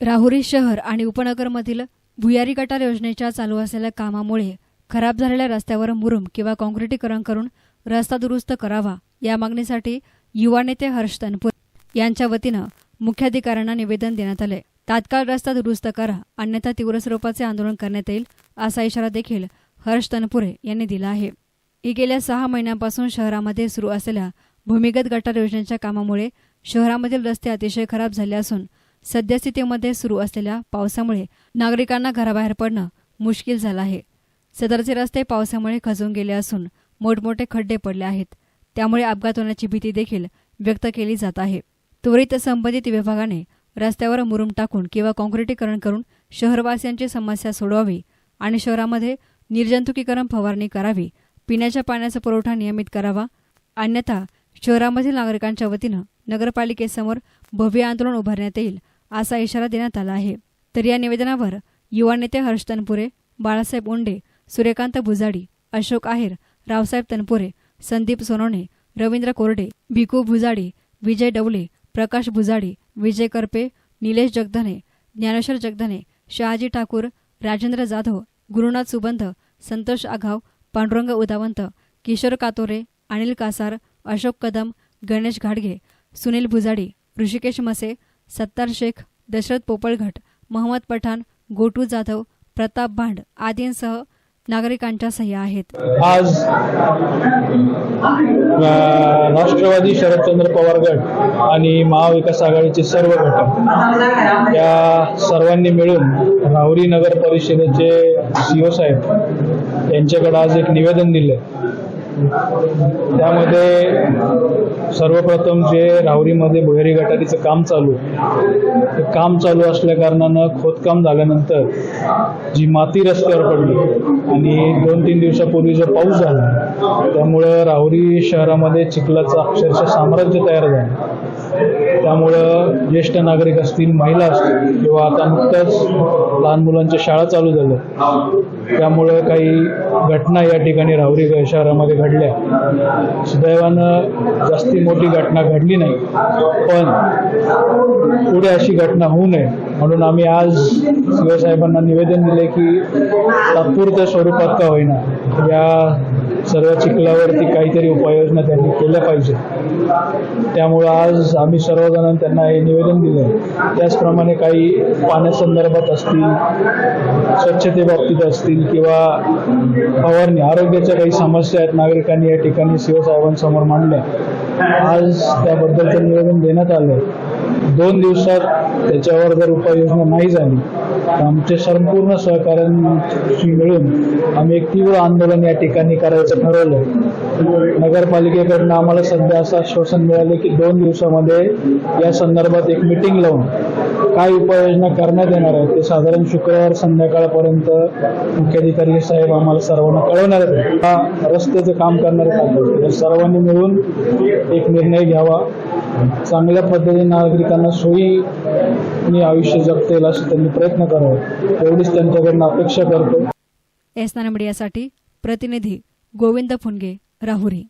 राहुरी शहर आणि उपनगरमधील भुयारी गटार योजनेच्या चालू असलेल्या कामामुळे खराब झालेल्या रस्त्यावर मुरुम किंवा काँक्रिटीकरण करून रस्ता दुरुस्त करावा या मागणीसाठी युवा नेते हर्ष तनपूर यांच्या वतीनं मुख्याधिकाऱ्यांना निवेदन देण्यात आले. तात्काळ रस्ता दुरुस्त करा अन्यथा तीव्र स्वरूपाचे आंदोलन करण्यात येईल असा इशारा देखील हर्ष तनपुरे यांनी दिला आहे. ही गेल्या सहा महिन्यांपासून शहरामध्ये सुरू असलेल्या भूमिगत गटार योजनेच्या कामामुळे शहरामधील रस्ते अतिशय खराब झाले असून सद्यस्थितीमध्ये सुरू असलेल्या पावसामुळे नागरिकांना घराबाहेर पडणं मुश्किल झालं आहे. सदरचे रस्ते पावसामुळे खचून गेले असून मोठमोठे खड्डे पडले आहेत. त्यामुळे अपघात होण्याची भीती देखील व्यक्त केली जात आहे. त्वरित संबंधित विभागाने रस्त्यावर मुरुम टाकून किंवा काँक्रिटीकरण करून शहरवासियांची समस्या सोडवावी आणि शहरामध्ये निर्जंतुकीकरण फवारणी करावी पिण्याच्या पाण्याचा पुरवठा नियमित करावा अन्यथा शहरामधील नागरिकांच्या वतीनं नगरपालिकेसमोर भव्य आंदोलन उभारण्यात येईल असा इशारा देण्यात आला आहे. तर या निवेदनावर युवा नेते हर्ष तनपुरे बाळासाहेब उंडे सूर्यकांत भुजाडी अशोक आहेर रावसाहेब तनपुरे संदीप सोनवणे रवींद्र कोरडे भिकू भुजाडी विजय डवले प्रकाश भुजाडी विजय करपे निलेश जगधने ज्ञानेश्वर जगधने शहाजी ठाकूर राजेंद्र जाधव गुरुनाथ सुबंध संतोष आघाव पांडुरंग उदावंत किशोर कातोरे अनिल कासार अशोक कदम गणेश घाडगे सुनील भुजाडी ऋषिकेश मसे सत्तार शेख दशरथ पोपळघट मोहम्मद पठाण गोटू जाधव प्रताप भांड आदींसह नागरिकांच्या सह्या आहेत. आज राष्ट्रवादी शरदचंद्र पवार गट आणि महाविकास आघाडीचे सर्व घटक या सर्वांनी मिळून राहुरी नगर परिषदेचे सीओ साहेब यांच्याकडे आज एक निवेदन दिलं त्यामध्ये सर्वप्रथम जे राहुरीमध्ये भुयारी गटारीचं काम चालू ते काम चालू असल्या कारणानं खोदकाम झाल्यानंतर जी माती रस्त्यावर पडली आणि दोन तीन दिवसापूर्वी जो पाऊस झाला त्यामुळं राहुरी शहरामध्ये चिखलाचं अक्षरशः साम्राज्य तयार झालं. त्यामुळं ज्येष्ठ नागरिक असतील महिला असतील किंवा आता नुकत्याच लहान मुलांच्या शाळा चालू झाल्या त्यामुळं काही घटना या ठिकाणी राहुरी शहरामध्ये घडल्या. सुदैवानं जास्ती मोठी घटना घडली नाही. पण पुढे अशी घटना होऊ नये. म्हणून आम्ही आज शिवसाहेबांना निवेदन दिले की तात्पुरत्या स्वरूपात का होईना या सर्व चिखलावरती काहीतरी उपाययोजना त्यांनी केल्या पाहिजे. त्यामुळं आज आम्ही सर्वजण त्यांना हे निवेदन दिलं. त्याचप्रमाणे काही पाण्यासंदर्भात असतील स्वच्छतेबाबतीत असतील किंवा फवारणी आरोग्याच्या काही समस्या आहेत नागरिकांनी या ठिकाणी शिवसाहेबांसमोर मांडल्या. आज त्याबद्दलचं निवेदन देण्यात आलं. दोन दिवसात त्याच्यावर जर उपाययोजना नाही झाली तर आमच्या संपूर्ण सहकाऱ्यांशी मिळून आम्ही एक तीव्र आंदोलन या ठिकाणी करायचं ठरवलं. नगरपालिकेकडनं आम्हाला सध्या असं आश्वासन मिळालं की दोन दिवसामध्ये या संदर्भात एक मिटिंग लावून काय उपाययोजना करण्यात येणार आहे ते साधारण शुक्रवार संध्याकाळपर्यंत मुख्याधिकारी साहेब आम्हाला सर्वांना कळवणार आहेत. हा रस्त्याचं काम करणारे आहेत. सर्वांनी मिळून एक निर्णय घ्यावा. चांगल्या पद्धतीने नागरिकांना सोयीने आयुष्य जगता येईल असं त्यांनी प्रयत्न करावा. एवढीच त्यांच्याकडनं अपेक्षा करतो. एस मीडियासाठी प्रतिनिधी गोविंद फुंगे राहुरी.